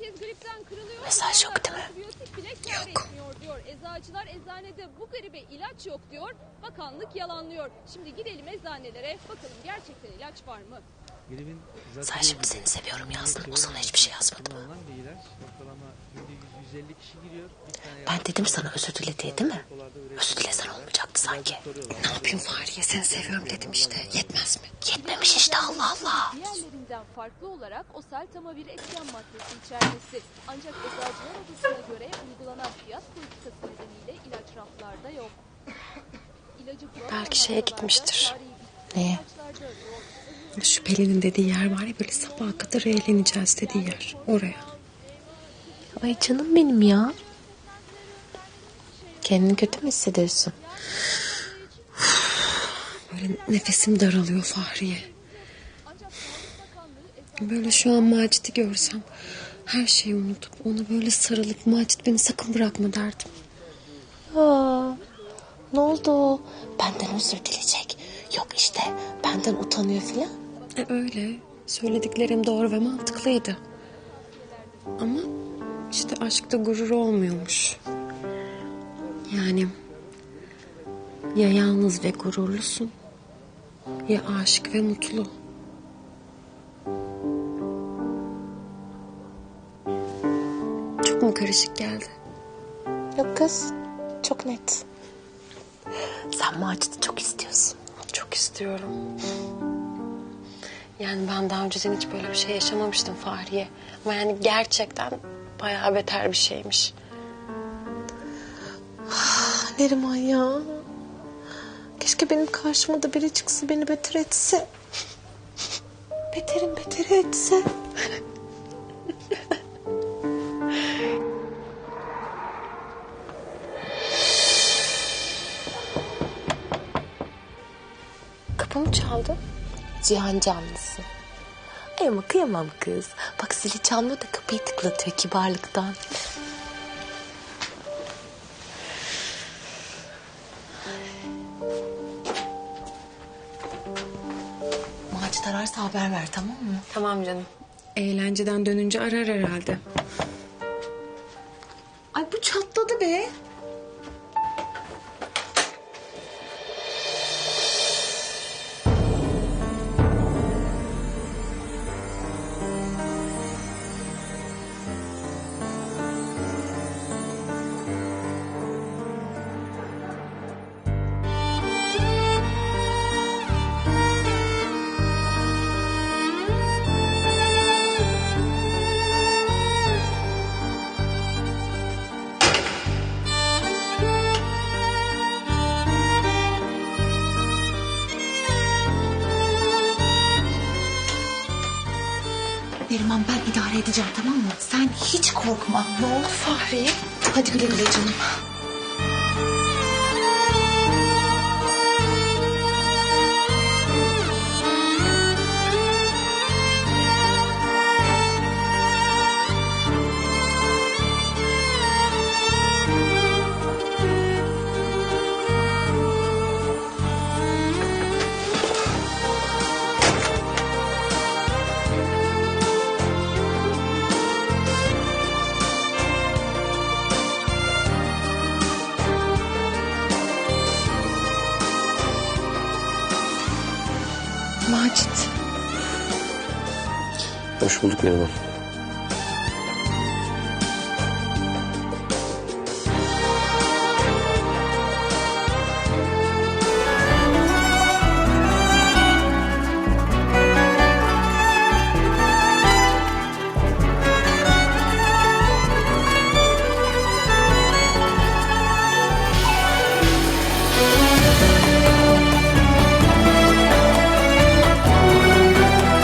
Herkes gripten kırılıyor. Mesaj yok değil mi? Antibiyotik bile etmiyor diyor. Eczacılar eczanede bu gribe ilaç yok diyor. Bakanlık yalanlıyor. Şimdi gidelim eczanelere bakalım gerçekten ilaç var mı? Gripin Sen şimdi seni seviyorum yazdın. O sana hiçbir şey yazmadı mı? Bir ilaç. Ortalama günde 100-150 kişi giriyor. Bir tane Ben dedim sana özür dile diye değil mi? Özür dilesen olmayacaktı sanki. Ne yapayım Fahriye seni seviyorum dedim işte. Yetmez mi? Yetmemiş işte Allah Allah. Diğerlerinden farklı olarak o seltamavir etken maddesi içermesi. Ancak eczacılar odasına göre uygulanan fiyat politikası nedeniyle ilaç raflarda yok. İlacı Belki şeye gitmiştir. Neye? Pelin'in dediği yer var ya böyle sabaha kadar eğleneceğiz dediği yer. Oraya. Ay canım benim ya. Kendini kötü mü hissediyorsun? Böyle nefesim daralıyor Fahriye. Böyle şu an Macit'i görsem her şeyi unutup ona böyle sarılıp Macit beni sakın bırakma derdim. Aa, ne oldu? Benden özür dileyecek. Yok işte benden utanıyor filan. E öyle. Söylediklerim doğru ve mantıklıydı. Ama işte aşkta gurur olmuyormuş. Yani ya yalnız ve gururlusun ya aşık ve mutlu. Çok mu karışık geldi? Yok kız çok net. Sen Macit'i çok istiyorsun. Çok istiyorum. Yani ben daha önceden hiç böyle bir şey yaşamamıştım Fahriye. Ama yani gerçekten bayağı beter bir şeymiş. Ah, Neriman ya. Keşke benim karşıma da biri çıksa beni beter etse. Beterin beteri etse. Kapı mı çaldı? Cihan canlısı. Ay ama kıyamam kız. Bak zili çalmıyor da kapıyı tıklatıyor kibarlıktan. Macit ararsa haber ver tamam mı? Tamam canım. Eğlenceden dönünce arar herhalde. Ay bu çatladı be. Neriman ben idare edeceğim tamam mı? Sen hiç korkma. Ne olur Fahriye. Hadi güle güle canım. Macit. Hoş bulduk Neriman.